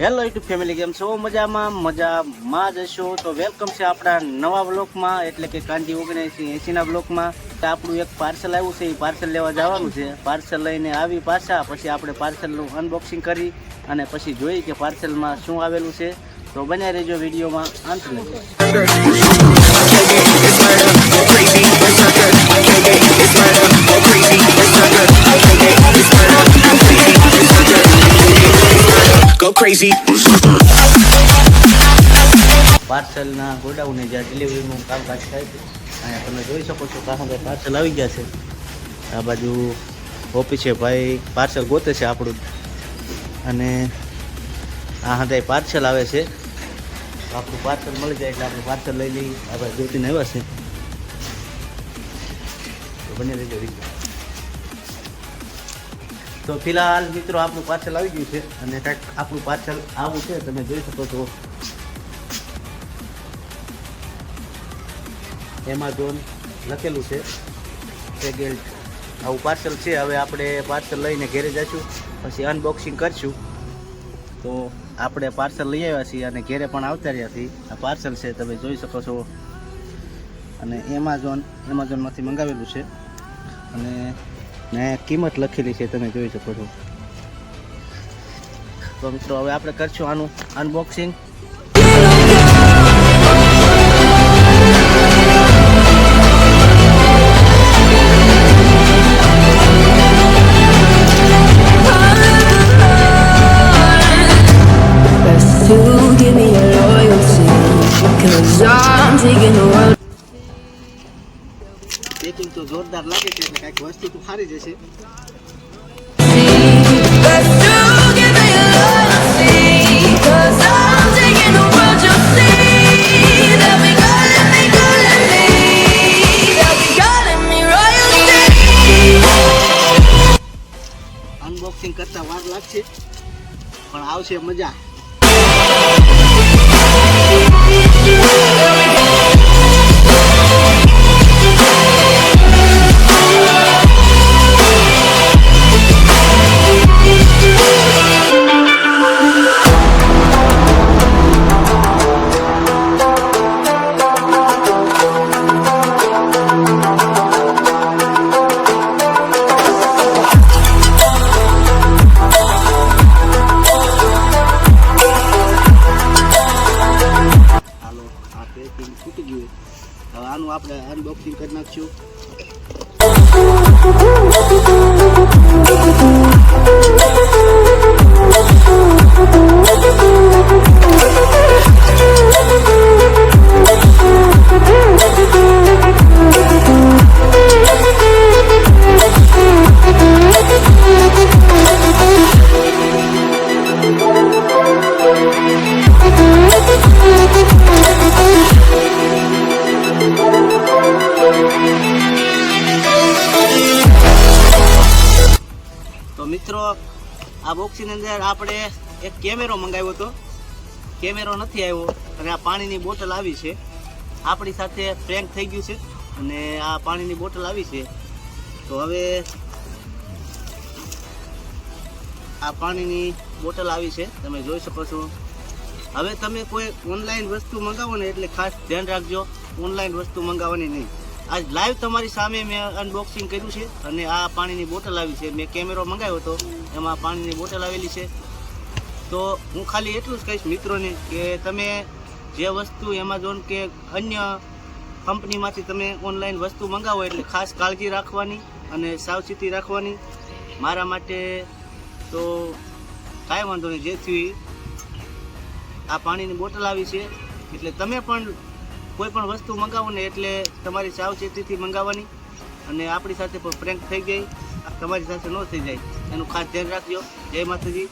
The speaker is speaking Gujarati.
હેલો યુટ્યુબ ફેમિલી કેમ છો? મજામાં મજામાં જ હશો. તો વેલકમ છે આપણા નવા બ્લોકમાં એટલે કે કાંજી ઓગણીસી એંસીના બ્લોકમાં આપણું એક પાર્સલ આવ્યું છે, એ પાર્સલ લેવા જવાનું છે. પાર્સલ લઈને આવી પાછા, પછી આપણે પાર્સલનું અનબોક્સિંગ કરી અને પછી જોઈ કે પાર્સલમાં શું આવેલું છે. તો બન્યા રહેજો વિડીયોમાં, અંત લગી crazy. પાર્સલના ગોડાઉને જ્યાં ડિલિવરીનું કામકાજ થાય છે, અહીંયા તમે જોઈ શકો છો કાં હવે પાર્સલ આવી ગયા છે. આ બાજુ ઓફિસે ભાઈ પાર્સલ ગોતે છે આપણું. અને આ હા પાર્સલ આવે છે. આપણું પાર્સલ મળી જાય એટલે આપણે પાર્સલ લઈ લઈ આપણે જોતીને આવ્યા છે. બને video. તો ફિલહાલ મિત્રો, આપણું પાર્સલ આવી ગયું છે અને કાંઈક આપણું પાર્સલ આવું છે, તમે જોઈ શકો છો. એમાઝોન લખેલું છે. પેગેલ આવું પાર્સલ છે. હવે આપણે પાર્સલ લઈને ઘરે જઈશું, પછી અનબોક્સિંગ કરશું. તો આપણે પાર્સલ લઈ આવ્યા છીએ અને ઘરે પણ આવતા રહ્યા છીએ. આ પાર્સલ છે, તમે જોઈ શકો છો. અને એમાઝોન એમેઝોનમાંથી મંગાવેલું છે. અને ને કિંમત લખેલી છે તમે જોઈ શકો છો તો મિત્રો હવે આપણે કરશું આનું અનબોક્સિંગ. પેકિંગ તો જોરદાર લાગે છે એટલે કાંઈક વસ્તુ તો સારી જશે. અનબોક્સિંગ કરતા વાર લાગશે પણ આવશે મજા પેકિંગ તૂટી ગયું હવે આનું આપણે અનબોક્સિંગ કરી નાખશું. મિત્રો, આ બોક્સની અંદર આપણે એક કેમેરો મંગાવ્યો હતો. કેમેરો નથી આવ્યો, અને આ પાણીની બોટલ આવી છે. આપણી સાથે પ્રેન્ક થઈ ગયું છે, અને આ પાણીની બોટલ આવી છે. તો હવે આ પાણીની બોટલ આવી છે, તમે જોઈ શકો છો. હવે તમે કોઈ ઓનલાઈન વસ્તુ મંગાવો ને, એટલે ખાસ ધ્યાન રાખજો ઓનલાઈન વસ્તુ મંગાવવાની નહીં. આજ લાઈવ તમારી સામે મેં અનબોક્સિંગ કર્યું છે અને આ પાણીની બોટલ આવી છે. મેં કેમેરો મંગાવ્યો હતો, એમાં પાણીની બોટલ આવેલી છે. તો હું ખાલી એટલું જ કહીશ મિત્રોને કે તમે જે વસ્તુ એમેઝોન કે અન્ય કંપનીમાંથી તમે ઓનલાઈન વસ્તુ મંગાવો એટલે ખાસ કાળજી રાખવાની અને સાવચેતી રાખવાની. મારા માટે તો કાંઈ વાંધો નહીં. જેથી આ પાણીની બોટલ આવી છે. એટલે તમે પણ કોઈ પણ વસ્તુ મંગાવો ને એટલે તમારી સાવચેતીથી મંગાવવાની અને આપણી સાથે પણ પ્રેન્ક થઈ ગઈ. તમારી સાથે ન થઈ જાય. એનું ખાસ ધ્યાન રાખજો. જય માતાજી.